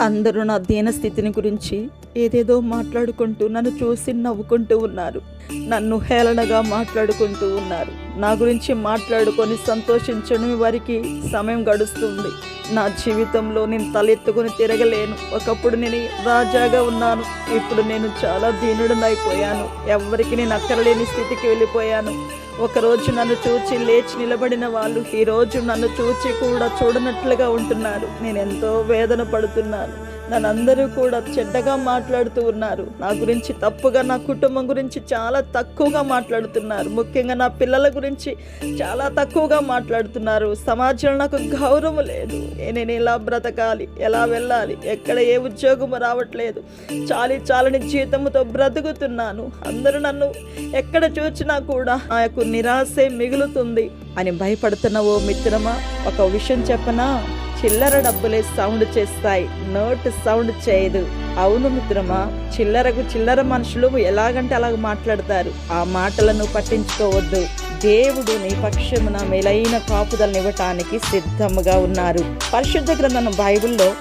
అందరూ నా దీనస్థితిని గురించి ఏదేదో మాట్లాడుకుంటూ నన్ను చూసి నవ్వుకుంటూ ఉన్నారు. నన్ను హేళనగా మాట్లాడుకుంటూ ఉన్నారు. నా గురించి మాట్లాడుకొని సంతోషించడం వారికి సమయం గడుస్తుంది. నా జీవితంలో నేను తలెత్తుకొని తిరగలేను. ఒకప్పుడు నేను రాజాగా ఉన్నాను. ఇప్పుడు నేను చాలా దీనుడనైపోయాను. ఎవరికి నేను అక్కరలేని స్థితికి వెళ్ళిపోయాను. ఒకరోజు నన్ను చూచి లేచి నిలబడిన వాళ్ళు ఈరోజు నన్ను చూచి కూడా చూడనట్లుగా ఉంటున్నారు. నేను ఎంతో వేదన పడుతున్నాను. నన్ను అందరూ కూడా చెడ్డగా మాట్లాడుతూ ఉన్నారు. నా గురించి తప్పుగా నా కుటుంబం గురించి చాలా తక్కువగా మాట్లాడుతున్నారు. ముఖ్యంగా నా పిల్లల గురించి చాలా తక్కువగా మాట్లాడుతున్నారు. సమాజంలో నాకు గౌరవం లేదు. నేను ఎలా బ్రతకాలి? ఎలా వెళ్ళాలి? ఎక్కడ ఏ ఉద్యోగం రావట్లేదు? చాలి చాలని జీతంతో బ్రతుకుతున్నాను. అందరూ నన్ను ఎక్కడ చూచినా కూడా నాకు నిరాశే మిగులుతుంది అని భయపడుతున్న ఓ మిత్రమా ఒక విషయం చెప్పనా? చిల్లర డబ్బులే సౌండ్ చేస్తాయి. నోట్ సౌండ్ చేయదు. అవును మిత్రమా చిల్లరకు చిల్లర మనుషులు ఎలాగంటే అలాగ మాట్లాడతారు. ఆ మాటలను పట్టించుకోవద్దు. దేవుడు నీ పక్షమున మేలైన కాపుదలనివ్వటానికి సిద్ధముగా ఉన్నారు. పరిశుద్ధ గ్రంథం బైబిల్లో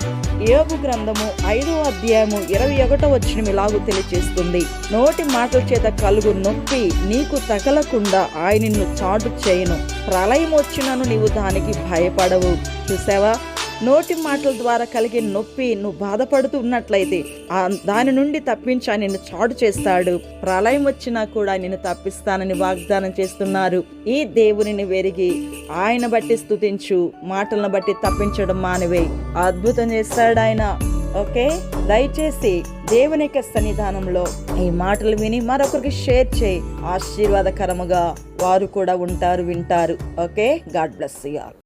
యోగు గ్రంథము ఐదో అధ్యాయము ఇరవై ఒకటో వచ్చిన ఇలాగూ తెలియచేస్తుంది నోటి మాటల చేత కలుగు నొప్పి నీకు తగలకుండా ఆయన నిన్ను చాటు చేయను. ప్రళయం వచ్చినను నీవు దానికి భయపడవు. చూసావా? నోటి మాటల ద్వారా కలిగే నొప్పి నువ్వు బాధపడుతూ ఉన్నట్లయితే ఆ దాని నుండి తప్పించి ఆయన నిన్ను చాటు చేస్తాడు. ప్రళయం వచ్చినా కూడా నిన్ను తప్పిస్తానని వాగ్దానం చేస్తున్నారు. ఈ దేవునిని వెరిగి ఆయన బట్టి స్తుతించు. మాటలను బట్టి తప్పించడం మానవే. అద్భుతం చేస్తాడు ఆయన. ఓకే? దయచేసి దేవుని యొక్క సన్నిధానంలో ఈ మాటలు విని మరొకరికి షేర్ చేయి. ఆశీర్వాదకరముగా వారు కూడా ఉంటారు వింటారు. ఓకే? God bless you